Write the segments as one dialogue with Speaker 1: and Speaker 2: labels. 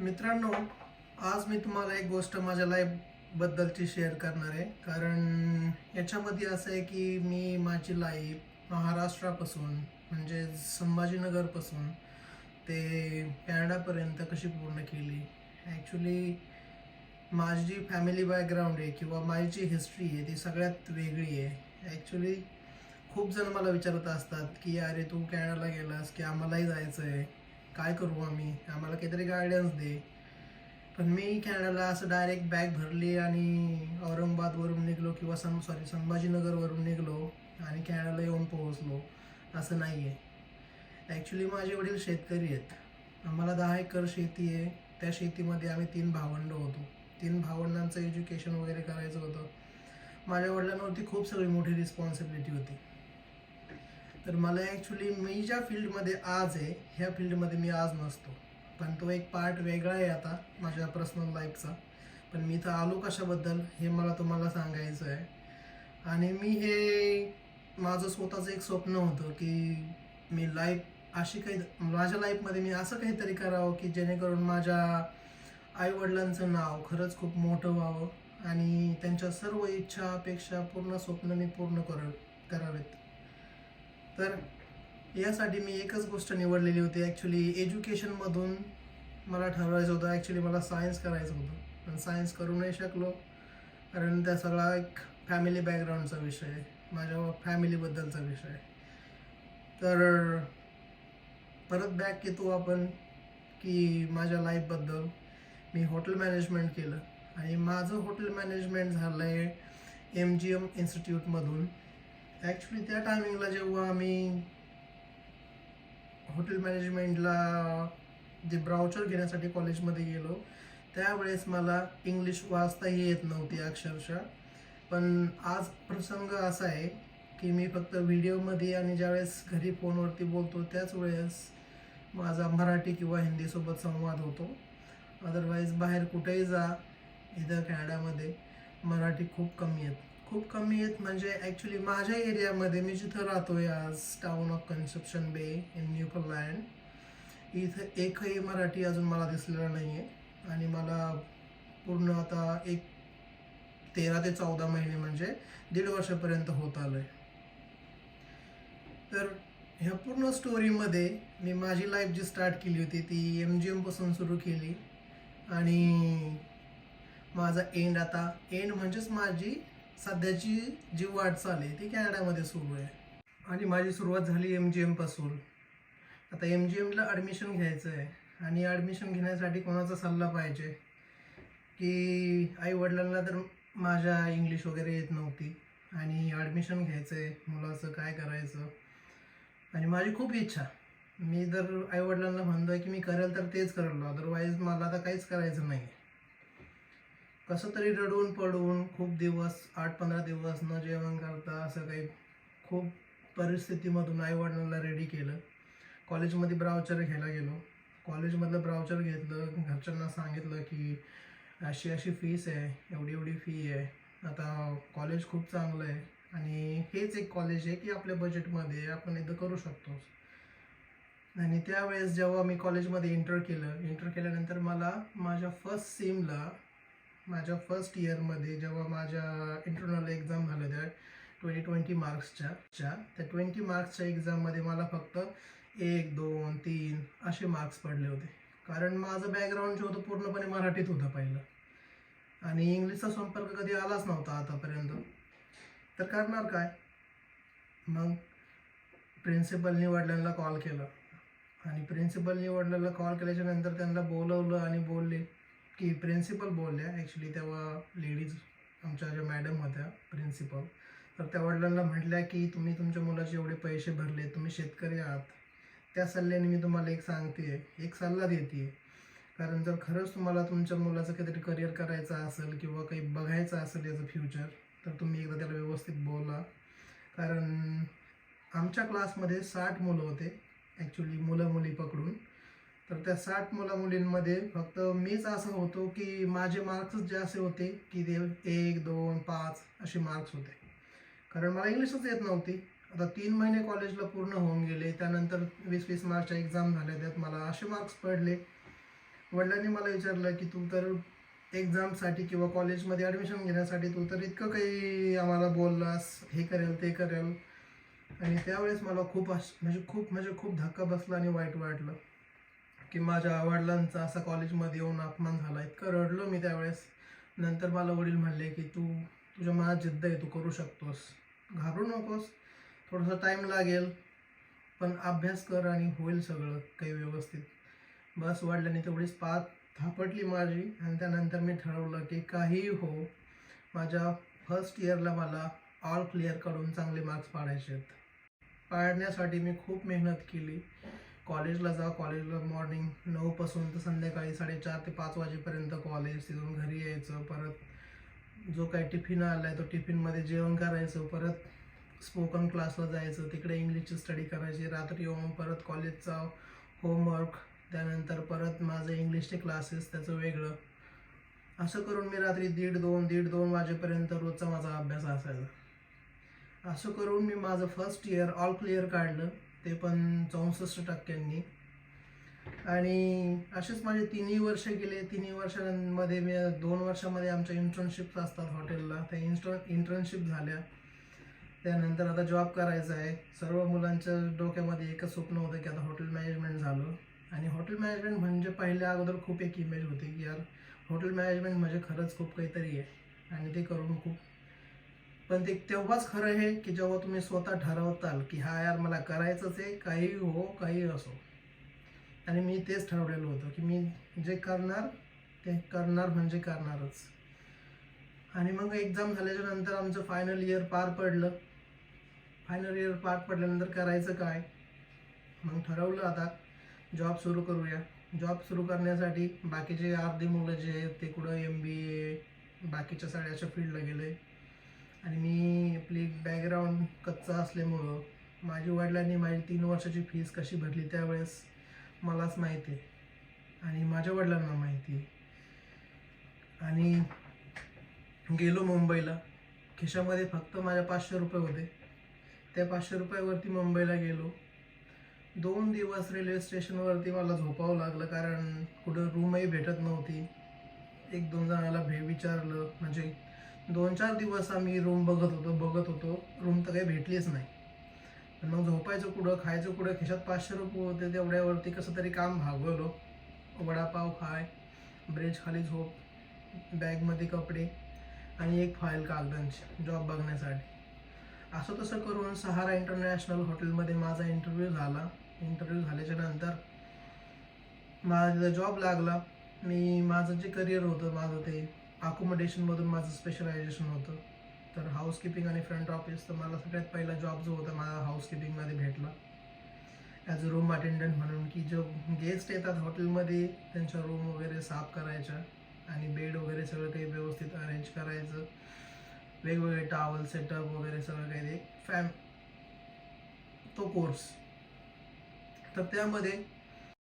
Speaker 1: मित्रांनो आज मी तुम्हाला एक गोष्ट माझ्या लाईफबद्दलची शेअर करणार आहे. कारण याच्यामध्ये असं आहे की मी माझी लाईफ महाराष्ट्रापासून म्हणजे संभाजीनगरपासून ते कॅनडापर्यंत कशी पूर्ण केली. ॲक्च्युली माझी फॅमिली बॅकग्राऊंड आहे किंवा माझी जी हिस्ट्री आहे ती सगळ्यात वेगळी आहे. ॲक्च्युली खूप जण मला विचारत असतात की अरे तू कॅनडाला गेलास की आम्हालाही जायचं आहे काय करू आम्ही? आम्हाला काहीतरी गायडन्स दे. पण मी कॅनडाला असं डायरेक्ट बॅग भरली आणि औरंगाबादवरून निघलो किंवा सं सॉरी संभाजीनगरवरून निघलो आणि कॅनडाला येऊन पोहोचलो. असं नाही आहे ॲक्च्युली माझे वडील शेतकरी आहेत. आम्हाला दहा एकर शेती आहे. त्या शेतीमध्ये आम्ही तीन भावंडं होतो. तीन भावंडांचं एज्युकेशन वगैरे करायचं होतं. माझ्या वडिलांवरती खूप सगळी मोठी रिस्पॉन्सिबिलिटी होती. तर मला ॲक्च्युली मी ज्या फील्डमध्ये आज आहे ह्या फील्डमध्ये मी आज नसतो. पण तो एक पार्ट वेगळा आहे आता माझ्या पर्सनल लाईफचा पण मी इथं आलो कशाबद्दल हे मला तुम्हाला सांगायचं आहे. आणि मी हे माझं स्वतःचं एक स्वप्न होतं की मी लाईफ अशी काही माझ्या लाईफमध्ये मी असं काहीतरी करावं की जेणेकरून माझ्या आईवडिलांचं नाव खरंच खूप मोठं व्हावं आणि त्यांच्या सर्व इच्छा अपेक्षा पूर्ण स्वप्न मी पूर्ण कर करावेत. तर यासाठी मी एकच गोष्ट निवडलेली होती. ॲक्च्युली एज्युकेशनमधून मला ठरवायचं होतं. ॲक्च्युली मला सायन्स करायचं होतं. पण सायन्स करू नाही शकलो. कारण त्या सगळा एक फॅमिली बॅकग्राऊंडचा विषय आहे माझ्या फॅमिलीबद्दलचा विषय. आहे तर परत बॅक येतो आपण की माझ्या लाईफबद्दल मी हॉटेल मॅनेजमेंट केलं. आणि माझं हॉटेल मॅनेजमेंट झालं आहे एम जी एम इन्स्टिट्यूटमधून ॲक्च्युली त्या टायमिंगला जेव्हा आम्ही हॉटेल मॅनेजमेंटला जे ब्राउचर घेण्यासाठी कॉलेजमध्ये गेलो त्यावेळेस मला इंग्लिश वाचताही येत नव्हती अक्षरशः. पण आज प्रसंग असा आहे की मी फक्त व्हिडिओमध्ये आणि ज्यावेळेस घरी फोनवरती बोलतो त्याच वेळेस माझा मराठी किंवा हिंदीसोबत संवाद होतो. अदरवाईज बाहेर कुठेही जा इथं कॅनडामध्ये मराठी खूप कमी आहेत. खूप कमी आहेत. म्हणजे ॲक्च्युली माझ्या एरियामध्ये मी जिथं राहतो आज town of Conception Bay in Newfoundland इथं एकही मराठी अजून मला दिसलेला नाही आहे आणि मला पूर्ण आता एक तेरा ते चौदा महिने म्हणजे दीड वर्षापर्यंत होत आलं आहे तर ह्या पूर्ण स्टोरीमध्ये मी माझी लाईफ जी स्टार्ट केली होती ती एम जी एमपासून सुरू केली. आणि माझा एंड आता एंड म्हणजेच माझी सध्याची जी वाटचाल आहे ती कॅनडामध्ये सुरू आहे. आणि माझी सुरुवात झाली एम जी एमपासून आता एम जी एमला ॲडमिशन घ्यायचं आहे आणि ॲडमिशन घेण्यासाठी कोणाचा सल्ला पाहिजे? की आई वडिलांना तर माझ्या इंग्लिश वगैरे येत नव्हती आणि ॲडमिशन घ्यायचं आहे मुलाचं काय करायचं? आणि माझी खूप इच्छा. मी जर आईवडिलांना म्हणतोय की मी करेल तर तेच करेल. अदरवाईज मला आता काहीच करायचं नाही कसं तरी रडून पडून खूप दिवस आठ पंधरा दिवस न जेवण करता असं काही खूप परिस्थितीमधून आईवडिलांना रेडी केलं. कॉलेजमध्ये ब्राउचर घ्यायला गेलो. कॉलेजमधलं ब्राउचर घेतलं. घरच्यांना सांगितलं की अशी अशी फीस आहे एवढी एवढी फी आहे. आता कॉलेज खूप चांगलं आहे आणि हेच एक कॉलेज आहे की आपल्या बजेटमध्ये आपण इथं करू शकतो आणि त्यावेळेस जेव्हा मी कॉलेजमध्ये इंटर केलं इंटर केल्यानंतर मला माझ्या फर्स्ट सीमला माझ्या फर्स्ट इयरमध्ये जेव्हा माझ्या इंटरनल एक्झाम झाल्या त्या ट्वेंटी ट्वेंटी मार्क्सच्या च्या त्या ट्वेंटी मार्क्सच्या एक्झाममध्ये मला फक्त एक दोन तीन असे मार्क्स पडले होते. कारण माझं बॅकग्राऊंड जे होतं पूर्णपणे मराठीत होतं पहिलं. आणि इंग्लिशचा संपर्क कधी आलाच नव्हता आतापर्यंत. तर करणार काय? मग प्रिन्सिपल वडिलांना कॉल केला. आणि प्रिन्सिपल निवडल्याला कॉल केल्याच्यानंतर त्यांना बोलवलं आणि बोलले की प्रिन्सिपल बोलल्या. ॲक्च्युली तेव्हा लेडीज आमच्या ज्या मॅडम होत्या प्रिन्सिपल तर त्या वडिलांना म्हटल्या की तुम्ही तुमच्या मुलाचे एवढे पैसे भरले तुम्ही शेतकरी आहात. त्या सल्ल्याने मी तुम्हाला एक सांगते एक सल्ला देते कारण जर खरंच तुम्हाला तुमच्या मुलाचं काहीतरी करिअर करायचं असेल किंवा काही बघायचं असेल याचं फ्युचर तर तुम्ही एकदा त्याला व्यवस्थित बोला. कारण आमच्या क्लासमध्ये साठ मुलं होते ॲक्च्युली मुलं मुली पकडून. तर त्या साठ मुला मुलींमध्ये फक्त मीच असं होतो की माझे मार्क्सच जे असे होते की ते एक दोन पाच असे मार्क्स होते. कारण मला इंग्लिशच येत नव्हती. आता तीन महिने कॉलेजला पूर्ण होऊन गेले. त्यानंतर वीस वीस मार्चच्या एक्झाम झाल्या. त्यात मला असे मार्क्स पडले. वडिलांनी मला विचारलं की तू तर एक्झामसाठी किंवा कॉलेजमध्ये ॲडमिशन घेण्यासाठी तू तर इतकं काही आम्हाला बोललास. हे करेल ते करेल. आणि त्यावेळेस मला खूप अश म्हणजे खूप म्हणजे खूप धक्का बसला आणि वाईट वाटलं. की माझ्या वडिलांचा असा कॉलेजमध्ये येऊन अपमान झाला. इतकं रडलो मी त्यावेळेस. नंतर मला वडील म्हणले की तू तुझ्या मनात जिद्द आहे तू करू शकतोस. घाबरू नकोस. थोडासा टाईम लागेल पण अभ्यास कर आणि होईल सगळं काही व्यवस्थित. बस वाढल्याने तेवढीच पात थापटली माझी आणि त्यानंतर मी ठरवलं की काहीही हो माझ्या फर्स्ट इयरला मला ऑल क्लिअर करून चांगले मार्क्स पाडायचे आहेत पाडण्यासाठी मी खूप मेहनत केली. कॉलेजला जा कॉलेजला मॉर्निंग नऊपासून तर संध्याकाळी साडेचार ते पाच वाजेपर्यंत कॉलेज तिथून घरी यायचं परत जो काही टिफिन आला आहे तो टिफिनमध्ये जेवण करायचं परत स्पोकन क्लासला जायचं तिकडे इंग्लिशची स्टडी करायची रात्री येऊन परत कॉलेजचा होमवर्क त्यानंतर परत माझं इंग्लिशचे क्लासेस त्याचं वेगळं. असं करून मी रात्री दीड दोन दीड दोन वाजेपर्यंत रोजचा माझा अभ्यास असायचा. असं करून मी माझं फर्स्ट इयर ऑल क्लिअर काढलं. ते पण चौसष्ट टक्क्यांनी. आणि असेच माझे तिन्ही वर्ष गेले तिन्ही वर्षांमध्ये मी दोन वर्षामध्ये आमच्या इंटर्नशिप्स असतात हॉटेलला त्या इंस्टर इंटर्नशिप झाल्या. त्यानंतर आता जॉब करायचा आहे. सर्व मुलांच्या डोक्यामध्ये एकच स्वप्न होतं की आता हॉटेल मॅनेजमेंट झालं. आणि हॉटेल मॅनेजमेंट म्हणजे पहिल्या अगोदर खूप एक इमेज होती की यार हॉटेल मॅनेजमेंट म्हणजे खरंच खूप काहीतरी आहे. आणि ते करून खूप पण ते तेव्हाच खरं आहे की जेव्हा तुम्ही स्वतः ठरवताल की हा यार मला करायचंच आहे काही हो काही असो. आणि मी तेच ठरवलेलं होतं की मी जे करणार ते करणार म्हणजे करणारच. आणि मग एक्झाम झाल्याच्यानंतर आमचं फायनल इयर पार पडलं. फायनल इयर पार पडल्यानंतर करायचं काय? मग ठरवलं आता जॉब सुरू करूया. जॉब सुरू करण्यासाठी बाकीचे अर्धी मुलं जे आहेत ते कुठं एम बी ए बाकीच्या साड्याच्या फील्डला गेले. आणि मी आपली बॅकग्राऊंड कच्चा असल्यामुळं माझ्या वडिलांनी माझी तीन वर्षाची फीस कशी भरली त्यावेळेस मलाच माहिती आहे. आणि माझ्या वडिलांना माहिती आणि गेलो मुंबईला. खिशामध्ये फक्त माझ्या पाचशे रुपये होते. त्या पाचशे रुपयावरती मुंबईला गेलो. दोन दिवस रेल्वे स्टेशनवरती मला झोपावं लागलं कारण कुठं रूमही भेटत नव्हती. एक दोन जणाला भे विचारलं. म्हणजे दोन चार दिवस आम्ही रूम बघत होतो बघत होतो. रूम तर काही भेटलीच नाही. पण मग झोपायचं कुठं खायचं कुठं खिशात पाचशे रुपये होते तेवढ्यावरती कसं तरी काम भागवलं. वडापाव खाय ब्रिज खाली झोप बॅगमध्ये कपडे आणि एक फाईल कागदांची जॉब बघण्यासाठी. असं तसं करून सहारा इंटरनॅशनल हॉटेलमध्ये माझा इंटरव्ह्यू झाला. इंटरव्ह्यू झाल्याच्यानंतर माझा जॉब लागला. मी माझं जे करिअर होतं माझं ते अकोमोडेशनमधून माझं स्पेशलायझेशन होतं. तर हाऊसकीपिंग आणि फ्रंट ऑफिस तर मला सगळ्यात पहिला जॉब जो होता माझा हाऊसकीपिंगमध्ये भेटला. ॲज अ रूम अटेंडंट म्हणून की जो गेस्ट येतात हॉटेलमध्ये त्यांच्या रूम वगैरे साफ करायच्या आणि बेड वगैरे सगळं काही व्यवस्थित अरेंज करायचं. वेगवेगळे टावल सेटअप वगैरे सगळं काही ते फॅम तो कोर्स तर त्यामध्ये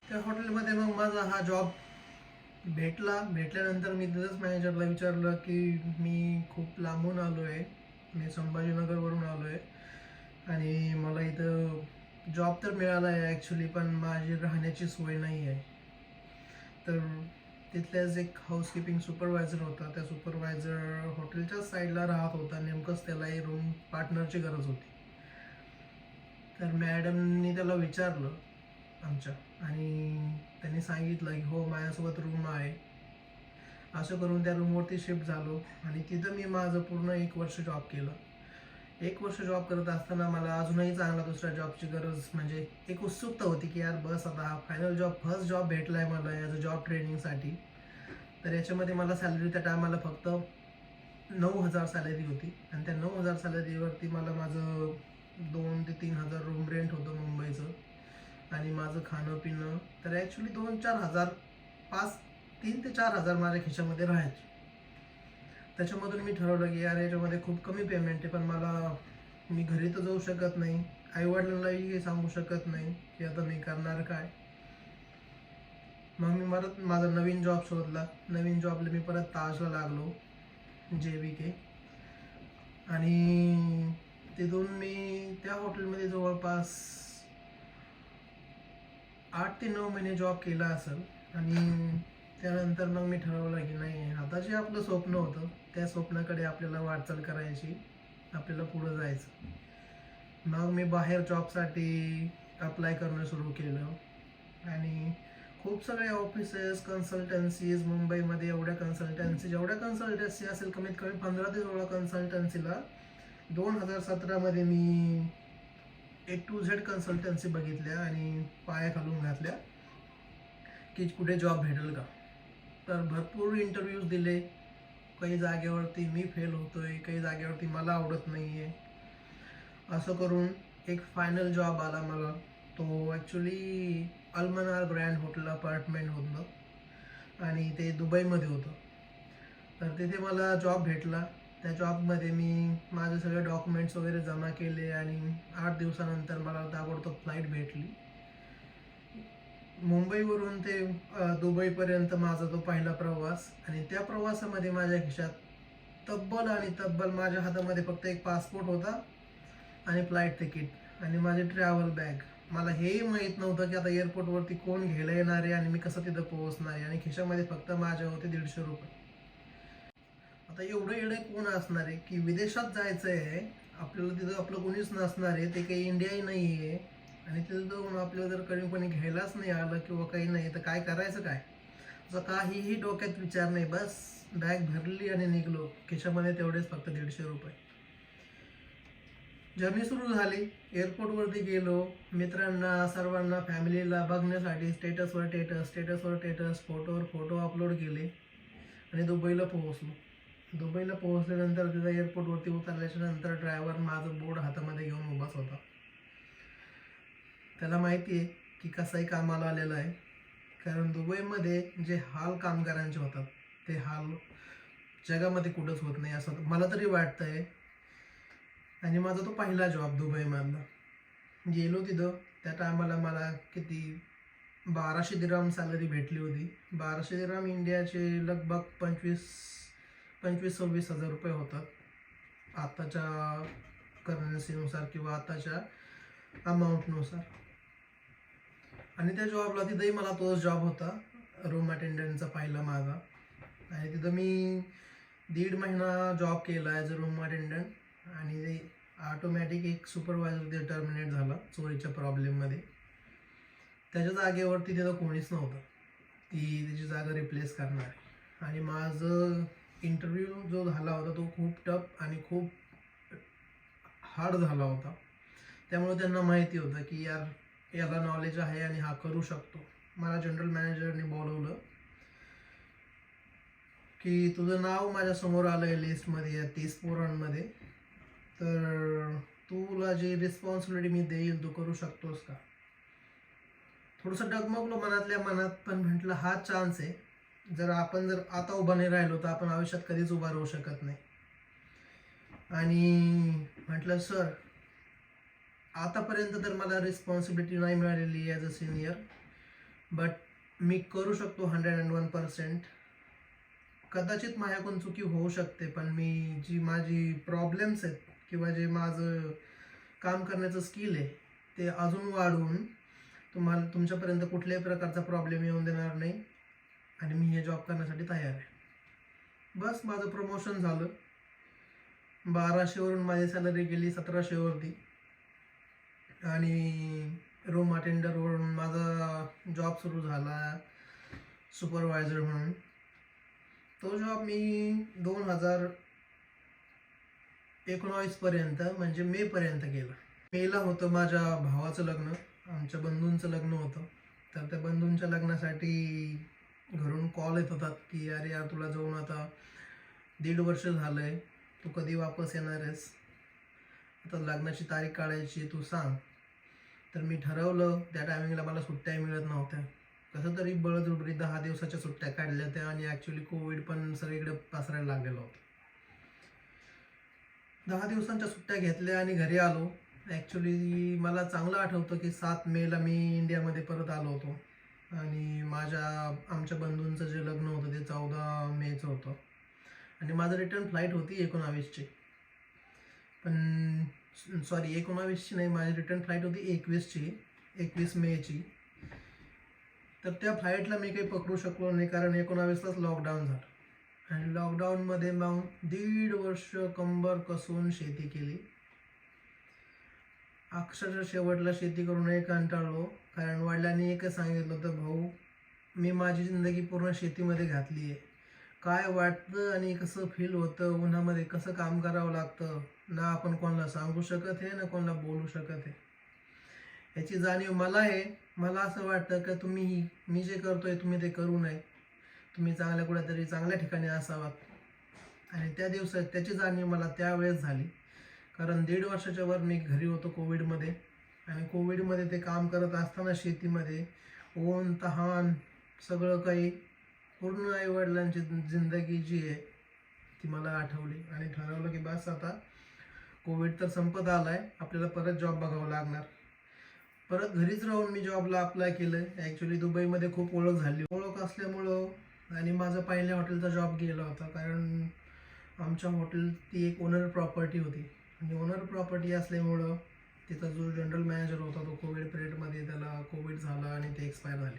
Speaker 1: त्या हॉटेलमध्ये मग माझा हा जॉब भेटला भेटल्यानंतर मी तिथंच मॅनेजरला विचारलं की मी खूप लांबून आलो आहे मी संभाजीनगरवरून आलो आहे आणि मला इथं जॉब तर मिळाला आहे ॲक्च्युली पण माझी राहण्याची सोय नाही आहे तर तिथल्याच एक हाऊसकीपिंग सुपरवायझर होता. त्या सुपरवायझर हॉटेलच्याच साईडला राहत होता. नेमकंच त्यालाही रूम पार्टनरची गरज होती. तर मॅडमनी त्याला विचारलं आमच्या. आणि त्यांनी सांगितलं की हो माझ्यासोबत रूम आहे. असं करून त्या रूमवरती शिफ्ट झालो आणि तिथं मी माझं पूर्ण एक वर्ष जॉब केलं. एक वर्ष जॉब करत असताना मला अजूनही चांगला दुसऱ्या जॉबची गरज म्हणजे एक उत्सुकता होती की यार बस आता हा फायनल जॉब फर्स्ट जॉब भेटला आहे मला ॲज अ जॉब ट्रेनिंगसाठी तर याच्यामध्ये मला सॅलरी त्या टायमाला फक्त नऊ हजार सॅलरी होती. आणि त्या नऊ हजार सॅलरीवरती मला माझं दोन ते तीन हजार रूम रेंट होतं मुंबईचं. आणि माझं खाणं पिणं तर ॲक्च्युली दोन चार हजार पाच तीन ते चार हजार माझ्या खिशामध्ये राहायचे. त्याच्यामधून मी ठरवलं की यार याच्यामध्ये खूप कमी पेमेंट आहे पण मला मी घरी तर जाऊ शकत नाही. आईवडिलांनाही सांगू शकत नाही की आता मी करणार काय. मग मी परत माझा नवीन जॉब शोधला. नवीन जॉबला मी परत ताजला लागलो जे बी के आणि तिथून मी त्या हॉटेलमध्ये जवळपास आठ ते नऊ महिने जॉब केला असेल आणि त्यानंतर मग मी ठरवलं की नाही आता जे आपलं स्वप्न होतं त्या स्वप्नाकडे आपल्याला वाटचाल करायची आपल्याला पुढं जायचं. मग मी बाहेर जॉबसाठी अप्लाय करणं सुरू केलं. आणि खूप सगळे ऑफिसेस कन्सल्टन्सीज मुंबईमध्ये एवढ्या कन्सल्टन्सी जेवढ्या कन्सल्टन्सी असेल कमीत कमी पंधरा ते सोळा कन्सल्टन्सीला दोन हजार सतरामध्ये मी ए टू झेड कन्सल्टन्सी बघितल्या आणि पाया घालून घातल्या की कुठे जॉब भेटेल का? तर भरपूर इंटरव्ह्यूज दिले. काही जागेवरती मी फेल होतोय काही जागेवरती मला आवडत नाही आहे असं करून एक फायनल जॉब आला मला. तो actually Al Manar grand hotel apartment होतं आणि ते दुबईमध्ये होतं. तर तिथे मला जॉब भेटला. त्या जॉबमध्ये मी माझे सगळे डॉक्युमेंट्स वगैरे जमा केले आणि आठ दिवसानंतर मला ताबडतोब फ्लाईट भेटली. मुंबईवरून ते दुबईपर्यंत माझा तो पहिला प्रवास आणि त्या प्रवासामध्ये माझ्या खिशात तब्बल आणि तब्बल माझ्या हातामध्ये फक्त एक पासपोर्ट होता आणि फ्लाईट तिकीट आणि माझी ट्रॅव्हल बॅग मला हेही माहीत नव्हतं की आता एअरपोर्टवरती कोण घ्यायला येणार आहे आणि मी कसं तिथं पोहोचणार आहे आणि खिशामध्ये फक्त माझ्या होते दीडशे रुपये. आता एवढं एवढे कोण असणार आहे की विदेशात जायचं आहे आपल्याला तिथं आपलं कोणीच नसणार आहे ते काही इंडियाही नाही आहे आणि तिथं जाऊन आपल्याला जर कधी कोणी घ्यायलाच नाही आलं किंवा काही नाही तर काय करायचं काय? असं काहीही डोक्यात विचार नाही बस बॅग भरली आणि निघलो. खिशामध्ये तेवढेच फक्त दीडशे रुपये. जर्नी सुरू झाली. एअरपोर्टवरती गेलो. मित्रांना सर्वांना फॅमिलीला बघण्यासाठी स्टेटसवर स्टेटस स्टेटसवर स्टेटस फोटोवर फोटो अपलोड केले. आणि दुबईला पोहोचलो. दुबईला पोहोचल्यानंतर तिथं एअरपोर्टवरती उतरल्याच्या नंतर ड्रायव्हर माझं बोर्ड हातामध्ये घेऊन उभाच होता. त्याला माहिती आहे की कसाही कामाला आलेला आहे. कारण दुबईमध्ये जे हाल कामगारांचे होतात ते हाल जगामध्ये कुठंच होत नाही असं मला तरी वाटतं आहे आणि माझा तो पहिला जॉब दुबईमधला. गेलो तिथं त्या टायमाला मला किती बाराशे दिराम सॅलरी भेटली होती. बाराशे दिराम इंडियाचे लगभग पंचवीस पंचवीस सव्वीस हजार रुपये होतात. आत्ताच्या करन्सीनुसार किंवा आत्ताच्या अमाऊंटनुसार आणि त्या जॉबला तिथंही मला तोच जॉब होता रूम अटेंडंटचा पहिला माझा आणि तिथं मी दीड महिना जॉब केला ॲज अ रूम अटेंडंट आणि ते ऑटोमॅटिक एक सुपरवायझर ते टर्मिनेट झाला चोरीच्या प्रॉब्लेममध्ये त्याच्या जागेवरती तिथं कोणीच नव्हतं. ती त्याची जागा रिप्लेस करणार. आणि माझं इंटरव्ह्यू जो झाला होता तो खूप टफ आणि खूप हार्ड झाला होता. त्यामुळे त्यांना माहिती होतं की यार याला नॉलेज आहे आणि हा करू शकतो. मला जनरल मॅनेजरने बोलवलं की तुझं नाव माझ्यासमोर आलं आहे लिस्टमध्ये या तीस पोरांमध्ये. तर तुला जी रिस्पॉन्सिबिलिटी मी देईल तू करू शकतोस का? थोडंसं डगमगलो मनातल्या मनात पण म्हटलं हा चान्स आहे. जर आपण जर आता उभा नाही राहिलो तर आपण आयुष्यात कधीच उभा राहू शकत नाही. आणि म्हटलं सर आतापर्यंत तर मला रिस्पॉन्सिबिलिटी नाही मिळालेली ॲज अ सिनियर बट मी करू शकतो हंड्रेड अँड वन पर्सेंट कदाचित माझ्याकडून चुकी होऊ शकते पण मी जी माझी प्रॉब्लेम्स आहेत किंवा जे माझं काम करण्याचं स्किल आहे ते अजून वाढवून तुम्हाला तुमच्यापर्यंत कुठल्याही प्रकारचा प्रॉब्लेम येऊन देणार नाही. आणि मी हे जॉब करण्यासाठी तयार आहे. बस माझं प्रमोशन झालं. बाराशेवरून माझी सॅलरी गेली सतराशेवरती. आणि रूम अटेंडरवरून माझा जॉब सुरू झाला सुपरवायझर म्हणून. तो जॉब मी दोन हजार एकोणावीसपर्यंत म्हणजे मेपर्यंत केला. मेला होतं माझ्या भावाचं लग्न आमच्या बंधूंचं लग्न होतं. तर त्या बंधूंच्या लग्नासाठी घरून कॉल येत होतात की अरे यार तुला जाऊन आता दीड वर्ष झालं आहे तू कधी वापस येणार आहेस? आता लग्नाची तारीख काढायची तू सांग. तर मी ठरवलं त्या टायमिंगला मला सुट्ट्याही मिळत नव्हत्या. कसं तरी बळजबरी दहा दिवसाच्या सुट्ट्या काढल्या होत्या आणि ॲक्च्युली कोविड पण सगळीकडे पसरायला लागलेलं होतं. दहा दिवसांच्या सुट्ट्या घेतल्या आणि घरी आलो. ॲक्च्युली मला चांगलं आठवतं की सात मेला मी इंडियामध्ये परत आलो होतो. आणि माझ्या आमच्या बंधूंचं जे लग्न होतं ते चौदा मेचं होतं. आणि माझं रिटर्न फ्लाईट होती एकोणावीसची. पण सॉरी एकोणावीसची नाही माझी रिटर्न फ्लाईट होती एकवीसची एकवीस मेची. तर त्या फ्लाईटला मी काही पकडू शकलो नाही कारण एकोणावीसलाच लॉकडाऊन झालं. आणि लॉकडाऊनमध्ये मग दीड वर्ष कंबर कसून शेती केली. अक्षरशः शेवटला शेती करूनही कंटाळलो कारण वडिलांनी एकच सांगितलं होतं भाऊ मी माझी जिंदगी पूर्ण शेतीमध्ये घातली आहे. काय वाटतं आणि कसं फील होतं उन्हामध्ये कसं काम करावं लागतं ना आपण कोणाला सांगू शकत आहे ना कोणाला बोलू शकत आहे याची जाणीव मला आहे. मला असं वाटतं का तुम्ही मी जे करतोय तुम्ही ते करू नये. तुम्ही चांगल्या कुठेतरी चांगल्या ठिकाणी असावात. आणि त्या दिवसात त्याची जाणीव मला त्यावेळेस झाली. कारण दीड वर्षाच्या वर मी घरी होतो कोविडमध्ये. आणि कोविडमध्ये ते काम करत असताना शेतीमध्ये ऊन तहान सगळं काही पूर्ण आईवडिलांची जिंदगी जी आहे ती मला आठवली. आणि ठरवलं की बस आता कोविड तर संपत आला आहे आपल्याला परत जॉब बघावं लागणार. परत घरीच राहून मी जॉबला अप्लाय केलं ॲक्च्युली दुबईमध्ये खूप ओळख झाली. ओळख असल्यामुळं आणि माझा पहिल्या हॉटेलचा जॉब गेला होता. कारण आमच्या हॉटेल ती एक ओनर प्रॉपर्टी होती. आणि ओनर प्रॉपर्टी असल्यामुळं तिथं जो जनरल मॅनेजर होता तो कोविड पिरियडमध्ये त्याला कोविड झाला आणि ते एक्सपायर झाले.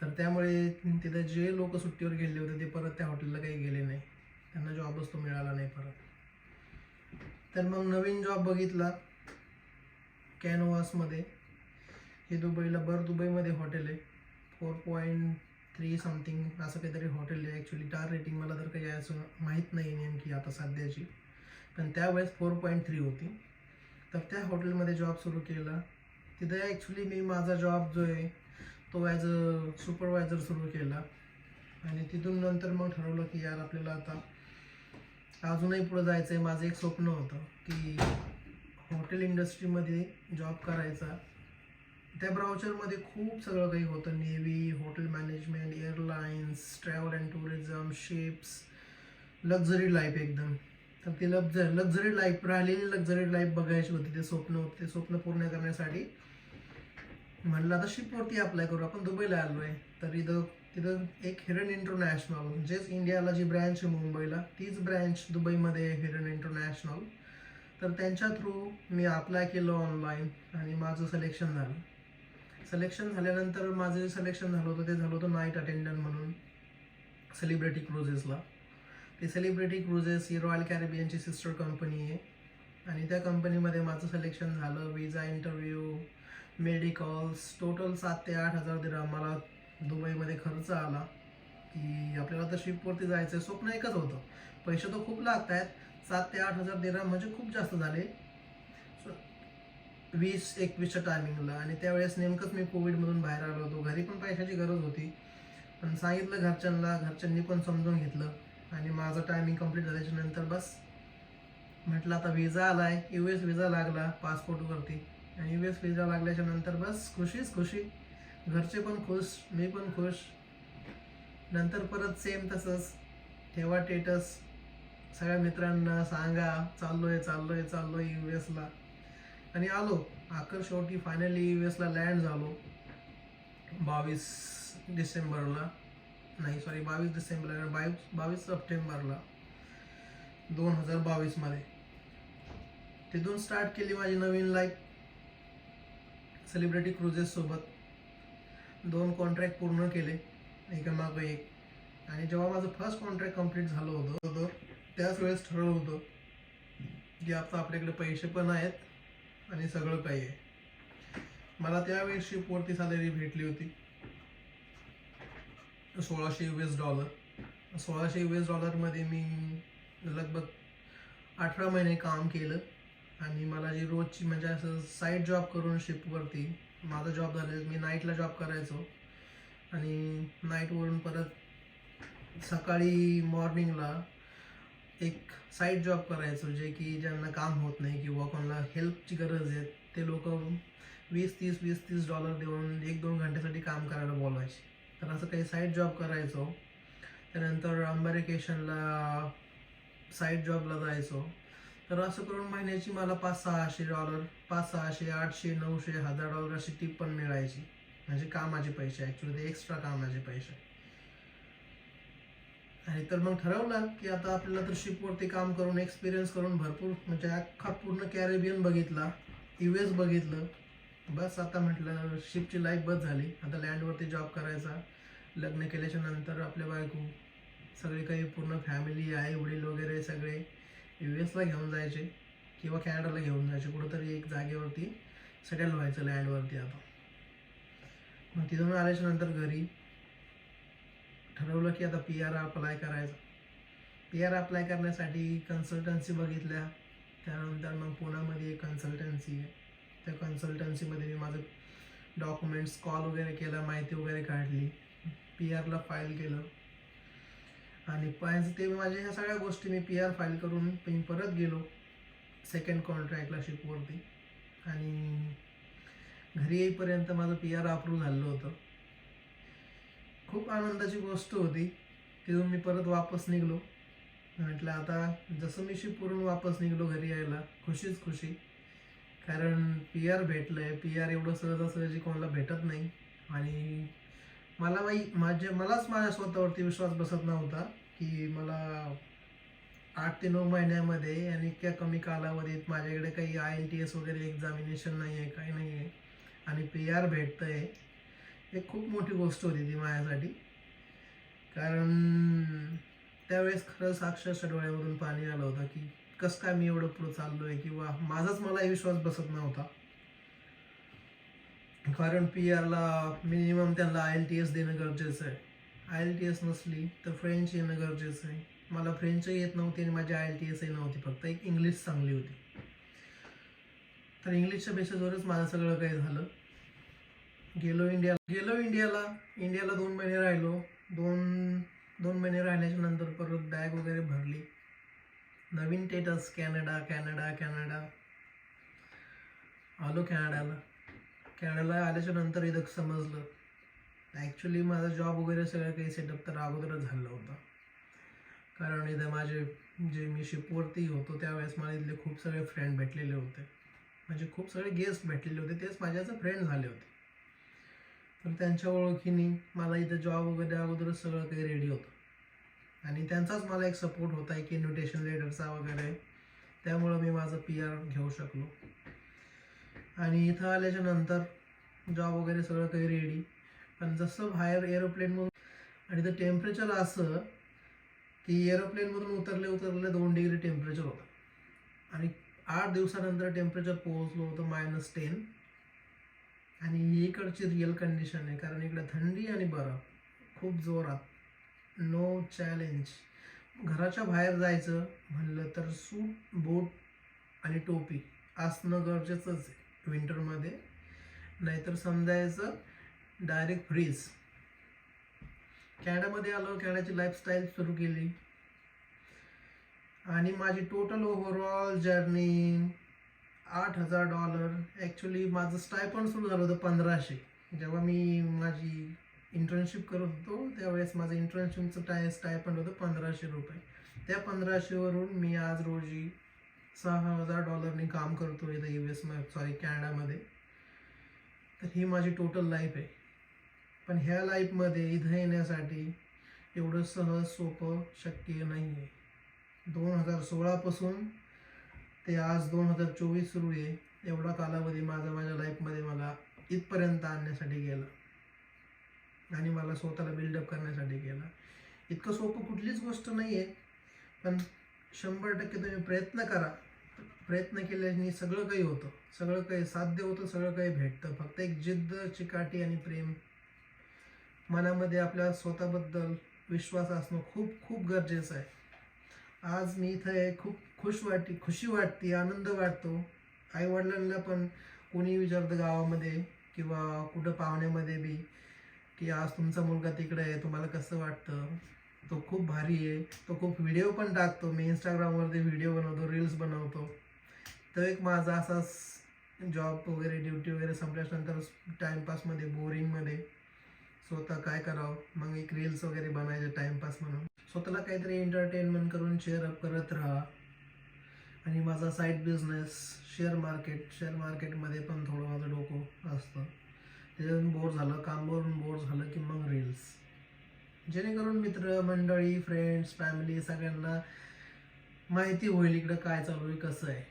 Speaker 1: तर त्यामुळे तिथं जे लोक सुट्टीवर गेले होते ते परत त्या हॉटेलला काही गेले नाही. त्यांना जॉबच तो मिळाला नाही परत. तर मग नवीन जॉब बघितला कॅनोवासमध्ये हे दुबईला बर दुबईमध्ये हॉटेल आहे. फोर पॉईंट थ्री समथिंग असं काहीतरी हॉटेल आहे. ॲक्च्युली टार रेटिंग मला तर काही असं माहीत नाही नेमकी आता सध्याची. पण त्यावेळेस फोर पॉईंट थ्री होती. तर त्या हॉटेलमध्ये जॉब सुरू केला. तिथे ॲक्च्युली मी माझा जॉब जो आहे तो ॲज अ सुपरवायझर सुरू केला. आणि तिथून नंतर मग ठरवलं की यार आपल्याला आता अजूनही पुढं जायचं आहे माझं एक स्वप्न होतं की हॉटेल इंडस्ट्रीमध्ये जॉब करायचा. त्या ब्राउचरमध्ये खूप सगळं काही होतं. Navy hotel management airlines travel and tourism ships luxury life एकदम. तर ती लक्झ लक्झरी लाईफ राहिलेली लक्झरी लाईफ बघायची होती. ते स्वप्न होते. ते स्वप्न पूर्ण करण्यासाठी म्हणलं आता शिपवरती अप्लाय करू. आपण दुबईला आलो आहे तर इथं तिथं एक हिरन इंटरनॅशनल म्हणजेच इंडियाला जी ब्रँच आहे मुंबईला तीच ब्रँच दुबईमध्ये आहे हिरन इंटरनॅशनल तर त्यांच्या थ्रू मी अप्लाय केलं ऑनलाईन आणि माझं सिलेक्शन झालं. सिलेक्शन झाल्यानंतर माझं जे सिलेक्शन झालं होतं ते झालं होतं नाईट अटेंडंट म्हणून सेलिब्रिटी क्रुझेसला ते सेलिब्रिटी क्रुझेस ही रॉयल कॅरेबियनची सिस्टर कंपनी आहे. आणि त्या कंपनीमध्ये माझं सिलेक्शन झालं विजा इंटरव्ह्यू मेडिकल्स टोटल सात ते आठ हजार दिरा मला दुबईमध्ये खर्च आला. की आपल्याला तर शिपवरती जायचं आहे स्वप्न एकच होतं. पैसे तर खूप लागत आहेत सात ते आठ हजार दिरा म्हणजे खूप जास्त झाले. वीस एकवीसच्या टायमिंगला आणि त्यावेळेस नेमकंच मी कोविडमधून बाहेर आलो होतो. घरी पण पैशाची गरज होती. पण सांगितलं घरच्यांना घरच्यांनी पण समजून घेतलं. आणि माझं टायमिंग कंप्लीट झाल्याच्यानंतर बस. म्हटलं आता विजा आलाय यू एस विजा लागला पासपोर्टवरती आणि यू एस विजा लागल्याच्या नंतर बस खुशीच खुशी. घरचे पण खुश मी पण खुश. नंतर परत सेम तसंच. ठेवा टेटस सगळ्या मित्रांना सांगा चाललोय चाललोय चाललोय यू एसला आणि आलो. आकर शेवटी फायनली यू एसला लँड झालो. बावीस डिसेंबरला. नाही सॉरी बावीस डिसेंबरला बावीस बावीस सप्टेंबरला दोन हजार बावीसमध्ये तिथून स्टार्ट केली माझी नवीन लाईफ सेलिब्रिटी क्रुजेससोबत दोन कॉन्ट्रॅक्ट पूर्ण केले एकामागं एक. आणि जेव्हा माझं फर्स्ट कॉन्ट्रॅक्ट कंप्लीट झालं होतं होतं त्याच वेळेस ठरवलं होतं की आता आपल्याकडे पैसे पण आहेत आणि सगळं काही आहे. मला त्यावेळेस शिपवरती सॅलरी भेटली होती. सोळाशे यू एस डॉलर सोळाशे यू एस डॉलरमध्ये मी लगभग अठरा महिने काम केलं आणि मला जी रोजची म्हणजे असं साईड जॉब करून शिपवरती माझा जॉब झाले मी नाईटला जॉब करायचो. आणि नाईटवरून परत सकाळी मॉर्निंगला एक साईड जॉब करायचो जे की ज्यांना काम होत नाही किंवा कोणाला हेल्पची गरज आहे ते लोक वीस तीस वीस तीस डॉलर देऊन एक दोन घंट्यासाठी काम करायला बोलवायचे तर असं काही साईड जॉब करायचो. त्यानंतर अमेरिकेशनला साईड जॉबला जायचो. तर असं करून महिन्याची मला पाच सहाशे डॉलर पाच सहाशे आठशे नऊशे हजार डॉलर अशी टिप पण मिळायची. म्हणजे कामाचे पैसे ॲक्च्युली ते एक्स्ट्रा कामाचे पैसे. आणि तर मग ठरवलं की आता आपल्याला तर शिपवरती काम करून एक्सपिरियन्स करून भरपूर म्हणजे अख्खा पूर्ण कॅरेबियन बघितला यू एस बघितलं. बस आता म्हटलं शिपची लाईफ बस झाली. आता लँडवरती जॉब करायचा. लग्न केल्याच्यानंतर आपल्या बायको. सगळे काही पूर्ण फॅमिली आई वडील वगैरे सगळे यू एसला घेऊन जायचे किंवा कॅनडाला घेऊन जायचे. कुठंतरी एक जागेवरती सेटल व्हायचं लँडवरती आता. मग तिथून आल्याच्यानंतर घरी ठरवलं की आता पी आर अप्लाय करायचं. पी आर अप्लाय करण्यासाठी कन्सल्टन्सी बघितल्या. त्यानंतर मग पुण्यामध्ये एक कन्सल्टन्सी आहे. त्या कन्सल्टन्सीमध्ये मी माझं डॉक्युमेंट्स कॉल वगैरे केला माहिती वगैरे काढली. पी आरला फाईल केलं. आणि पण ते माझ्या ह्या सगळ्या गोष्टी मी पी आर फाईल करून मी परत गेलो सेकंड कॉन्ट्रॅक्टला शिपवरती. आणि घरी येईपर्यंत माझं पी आर अप्रूव्ह झालं होतं. खूप आनंदाची गोष्ट होती. तिथून मी परत वापस निघलो. म्हटलं आता जसं मी शिपवरून वापस निघलो घरी यायला खुशीच खुशी. कारण पी आर भेटलं आहे पी आर एवढं सहजासहजी कोणाला भेटत नाही. आणि मला माही माझ्या मलाच माझ्या स्वतःवरती विश्वास बसत नव्हता की मला आठ ते नऊ महिन्यामध्ये आणि इतक्या कमी कालावधीत माझ्याकडे काही आय एल टी एस वगैरे एक्झामिनेशन नाही आहे काही नाही आहे आणि पी आर भेटतं आहे एक खूप मोठी गोष्ट होती ती माझ्यासाठी. कारण त्यावेळेस खरंच अक्षरशः डोळ्यामधून पाणी आलं होतं की कसं काय मी एवढं पुढे चाललोय किंवा माझाच मला विश्वास बसत नव्हता. कारण पी आरला मिनिमम त्यांना आय एल टी एस देणं गरजेचं आहे. आय एल टी एस नसली तर फ्रेंच येणं गरजेचं आहे. मला फ्रेंचही येत नव्हती आणि माझी आय एल टी एसही नव्हती फक्त एक इंग्लिश चांगली होती. तर इंग्लिशच्या बेसिसवरच माझं सगळं काही झालं. गेलो इंडिया गेलो इंडियाला इंडियाला दोन महिने राहिलो. दोन दोन महिने राहिल्याच्या नंतर परत बॅग वगैरे भरली. नवीन टेटस कॅनडा कॅनडा कॅनडा. आलो कॅनडाला. कॅनडाला आल्याच्यानंतर इथं समजलं. ॲक्च्युली माझा जॉब वगैरे सगळं काही सेटअप तर अगोदरच झालं होतं. कारण इथं माझे जे मी शिपवरती होतो त्यावेळेस मला इथले खूप सगळे फ्रेंड भेटलेले होते. म्हणजे खूप सगळे गेस्ट भेटलेले होते. तेच माझ्याचं फ्रेंड झाले होते. तर त्यांच्या ओळखीने मला इथं जॉब वगैरे अगोदरच सगळं काही रेडी होतं. आणि त्यांचाच मला एक सपोर्ट होता एक इन्व्हिटेशन लेटरचा वगैरे. त्यामुळं मी माझं पी आर घेऊ शकलो. आणि इथं आल्याच्यानंतर जॉब वगैरे सगळं काही रेडी पण जसं बाहेर एरोप्लेनमधून आणि तर टेम्परेचर असं की एरोप्लेनमधून उतरले उतरले दोन डिग्री टेम्परेचर होतं. आणि आठ दिवसानंतर टेम्परेचर पोहोचलो होतं मायनस टेन आणि इकडची रिअल कंडिशन आहे कारण इकडे थंडी आणि बरफ खूप जोरात. नो चॅलेंज घराच्या बाहेर जायचं म्हणलं तर सूट बूट आणि टोपी असणं गरजेचंच आहे. विंटरमध्ये नाहीतर समजायचं डायरेक्ट फ्रीज कॅनडामध्ये आलो कॅनडाची लाईफस्टाईल सुरू केली. आणि माझी टोटल ओव्हरऑल जर्नी आठ हजार डॉलर ॲक्च्युली माझं स्टायपण सुरू झालं होतं पंधराशे. जेव्हा मी माझी इंटर्नशिप करत होतो. त्यावेळेस माझं इंटर्नशिपचं टाय स्टायपंड होतं पंधराशे रुपये. त्या पंधराशेवरून मी आज रोजी सहा हजार डॉलरनी काम करतो इथं यू एस सॉरी कॅनडामध्ये. तर ही माझी टोटल लाईफ आहे. पण ह्या लाईफमध्ये इथं येण्यासाठी एवढं सहज सोपं शक्य नाही आहे दोन हजार सोळापासून ते आज दोन हजार चोवीस सुरू आहे. एवढा कालावधी माझा माझ्या लाईफमध्ये मला इथपर्यंत आणण्यासाठी गेला. आणि मला स्वतःला बिल्डअप करण्यासाठी केला. इतकं सोपं कुठलीच गोष्ट नाही आहे पण शंभर टक्के तुम्ही प्रयत्न करा. प्रयत्न केल्याने सगळं काही होतं. सगळं काही साध्य होतं सगळं काही भेटतं. फक्त एक जिद्द चिकाटी आणि प्रेम. मनामध्ये आपल्या स्वतःबद्दल विश्वास असणं खूप खूप गरजेचं आहे. आज मी इथं आहे खूप खुश वाटते खुशी वाटते आनंद वाटतो. आईवडिलांना पण कोणी विचारतं गावामध्ये किंवा कुठं पाहुण्यामध्ये बी की आज तुमचा मुलगा तिकडे आहे तुम्हाला कसं वाटतं? तो खूप भारी आहे. तो खूप व्हिडिओ पण टाकतो. मी इंस्टाग्रामवरती व्हिडिओ बनवतो रील्स बनवतो. तो एक माझा असाच जॉब वगैरे ड्युटी वगैरे संपल्यानंतर टाईमपासमध्ये बोरिंगमध्ये स्वतः काय करावं? मग एक रील्स वगैरे बनायचे टाईमपास म्हणून. स्वतःला काहीतरी एंटरटेनमेंट करून शेअर अप करत राहा. आणि माझा side business share market share मार्केटमध्ये पण थोडं माझं डोकं असतं. त्याच्यातून बोर झालं कामावरून बोर झालं की मग रील्स जेणेकरून मित्र मंडळी फ्रेंड्स फॅमिली सगळ्यांना माहिती होईल इकडं काय चालू आहे कसं आहे.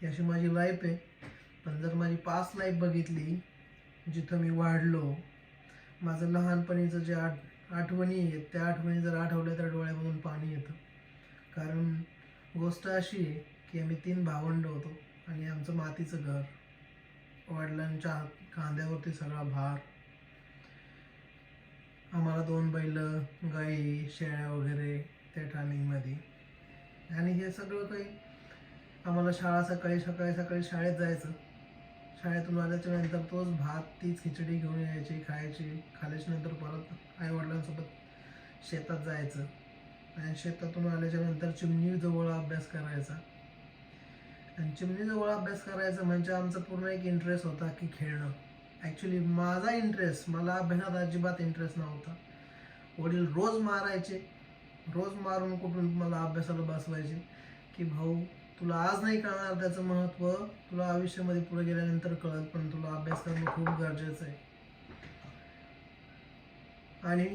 Speaker 1: ही अशी माझी लाईफ आहे. पण जर माझी पास लाईफ बघितली जिथं मी वाढलो माझं लहानपणीचं जे आठ आठवणी आहेत त्या आठवणी जर आठवल्या तर डोळ्यामधून पाणी येतं. कारण गोष्ट अशी आहे की आम्ही तीन भावंड होतो आणि आमचं मातीचं घर. वडिलांच्या हात- खांद्यावरती सगळा भार. आम्हाला दोन बैल गाई शेळ्या वगैरे त्या टायमिंगमध्ये आणि हे सगळं काही आम्हाला शाळा सकाळी सकाळी सकाळी शाळेत जायचं. शाळेतून आल्याच्यानंतर तोच भात तीच खिचडी घेऊन यायची खायची. खाल्याच्या नंतर परत आईवडिलांसोबत शेतात जायचं. आणि शेतातून आल्याच्यानंतर चिमणीजवळ अभ्यास करायचा. आणि म्हणजे चिमणीजवळ अभ्यास करायचा म्हणजे आमचा पूर्ण एक इंटरेस्ट होता की खेळणं. ॲक्च्युली माझा इंटरेस्ट मला अभ्यासात अजिबात इंटरेस्ट नव्हता. वडील रोज मारायचे. रोज मारून कुठून मला अभ्यासाला बसवायचे की भाऊ तुला आज नाही कळणार त्याचं महत्त्व तुला आयुष्यामध्ये पुढे गेल्यानंतर कळत पण तुला अभ्यास करणं खूप गरजेचं आहे. आणि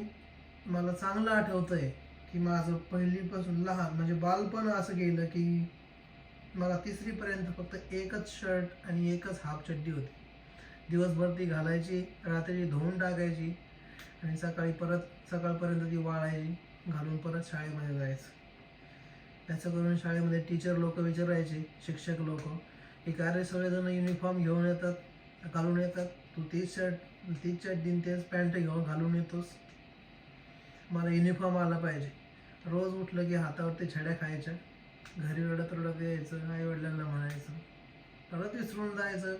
Speaker 1: मला चांगलं आठवतं आहे की माझं पहिलीपासून लहान म्हणजे बालपण असं गेलं की मला तिसरीपर्यंत फक्त एकच शर्ट आणि एकच हाफ चड्डी होती. दिवसभर ती घालायची रात्री धुवून टाकायची आणि सकाळी परत सकाळपर्यंत ती वाळायची घालून परत शाळेमध्ये जायचं. त्याचं करून शाळेमध्ये टीचर लोक विचारायचे शिक्षक लोक की का रे सगळेजण युनिफॉर्म घेऊन येतात घालून येतात? तू तीच शर्ट तीच चड्डी तेच पॅन्ट घेऊन घालून येतोस? मला युनिफॉर्म आला पाहिजे. रोज उठलं की हातावरती छड्या खायच्या. घरी रडत रडत यायचं आई वडिलांना म्हणायचं परत विसरून जायचं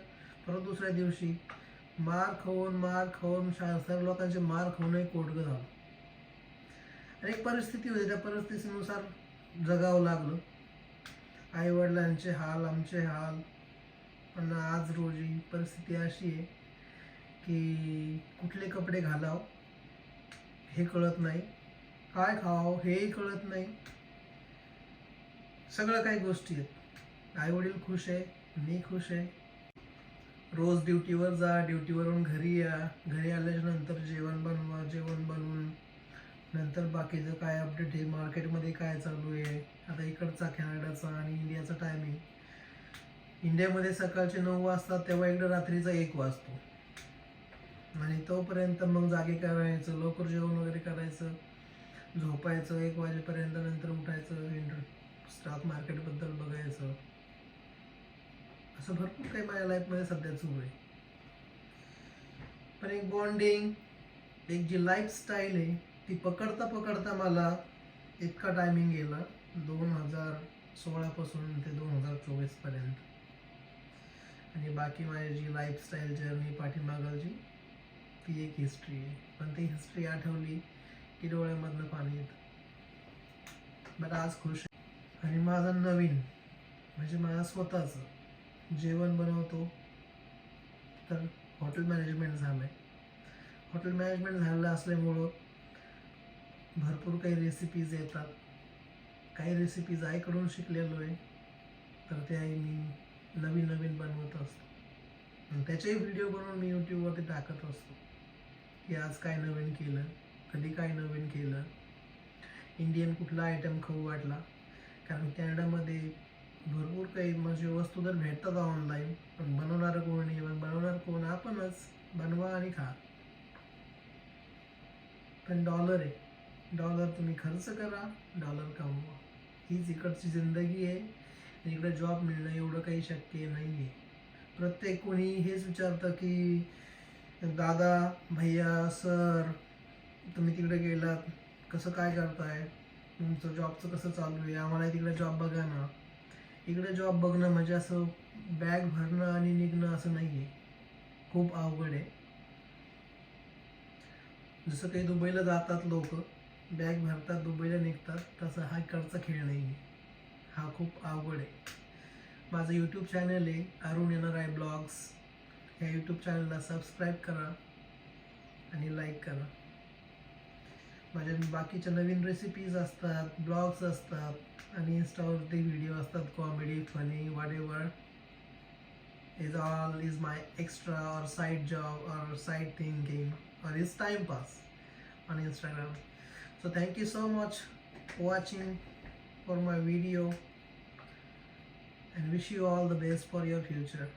Speaker 1: परत दुसऱ्या दिवशी मार खाऊन मार खाऊन शा सर्व लोकांचे मार खाऊनही कोटकं झालं. आणि एक परिस्थिती होती त्या परिस्थितीनुसार जगावं लागलं. आई वडिलांचे हाल आमचे हाल. पण आज रोजी परिस्थिती अशी आहे की कुठले कपडे घालाव हे कळत नाही. काय खावं हेही कळत नाही. सगळं काही गोष्टी आहेत. आई वडील खुश आहे मी खुश आहे. रोज ड्युटीवर जा ड्युटीवरून घरी या. घरी आल्याच्यानंतर जेवण बनवा जेवण बनवून. नंतर बाकीचं काय अपडेट आहे? मार्केटमध्ये काय चालू आहे? आता इकडचा कॅनडाचा आणि इंडियाचा टायमिंग इंडियामध्ये सकाळचे नऊ वाजतात तेव्हा इकडं रात्रीचा एक वाजतो. आणि तोपर्यंत मग जागे करायचं लवकर जेवण वगैरे करायचं. झोपायचं एक वाजेपर्यंत नंतर उठायचं इंटर स्टॉक मार्केटबद्दल बघायचं. असं भरपूर काही माझ्या लाईफमध्ये सध्या सुरू आहे. पण एक बॉन्डिंग एक जी लाईफस्टाईल आहे ती पकडता पकडता मला इतका टायमिंग गेला. दोन हजार सोळापासून ते दोन हजार चोवीसपर्यंत. आणि बाकी माझी जी लाईफस्टाईल जर्नी पाठीमागाची ती एक हिस्ट्री आहे. पण ती हिस्ट्री आठवली की डोळ्यामधनं पाणी येतं. बट आज खुश आणि माझं नवीन म्हणजे माझा स्वतःचं जेवण बनवतो. तर हॉटेल मॅनेजमेंट झालं आहे हॉटेल मॅनेजमेंट झालेलं असल्यामुळं भरपूर काही रेसिपीज येतात. काही रेसिपीज आईकडून शिकलेलो आहे. तर ते आई मी नवीन नवीन बनवत असतो. त्याचेही व्हिडिओ बनवून मी यूट्यूबवरती टाकत असतो. की आज काय नवीन केलं? कधी काय नवीन केलं? इंडियन कुठला आयटम खाऊ वाटला? कारण कॅनडामध्ये भरपूर काही म्हणजे वस्तू तर भेटतात ऑनलाईन पण बनवणार कोण नाही पण बनवणार कोण? आपणच. बनवा आणि खा. पण डॉलर आहे. डॉलर तुम्ही खर्च करा डॉलर कमवा. हीच इकडची जिंदगी आहे. इकडे जॉब मिळणं एवढं काही शक्य नाही आहे प्रत्येक कोणी हेच विचारतं की दादा भैया सर तुम्ही तिकडे गेलात. कसं काय करताय? तुमचं जॉबचं कसं चालू आहे? आम्हाला तिकडे जॉब बघा ना. इकडे जॉब बघणं म्हणजे असं बॅग भरणं आणि निघणं असं नाही आहे खूप अवघड आहे. जसं काही दुबईला जातात लोक बॅग भरतात दुबईला निघतात तसं हा इकडचा खेळ नाही आहे हा खूप अवघड आहे. माझं यूट्यूब चॅनल आहे अरुण येणार आहे ब्लॉग्स या यूट्यूब चॅनलला सबस्क्राईब करा आणि लाईक करा. माझ्या बाकीच्या नवीन रेसिपीज असतात ब्लॉग्स असतात आणि इन्स्टावरती व्हिडिओ असतात comedy funny whatever is all is my extra और साइड जॉब और side thinking or his time pass on Instagram. So thank you so much for watching for my video and wish you all the best for your future.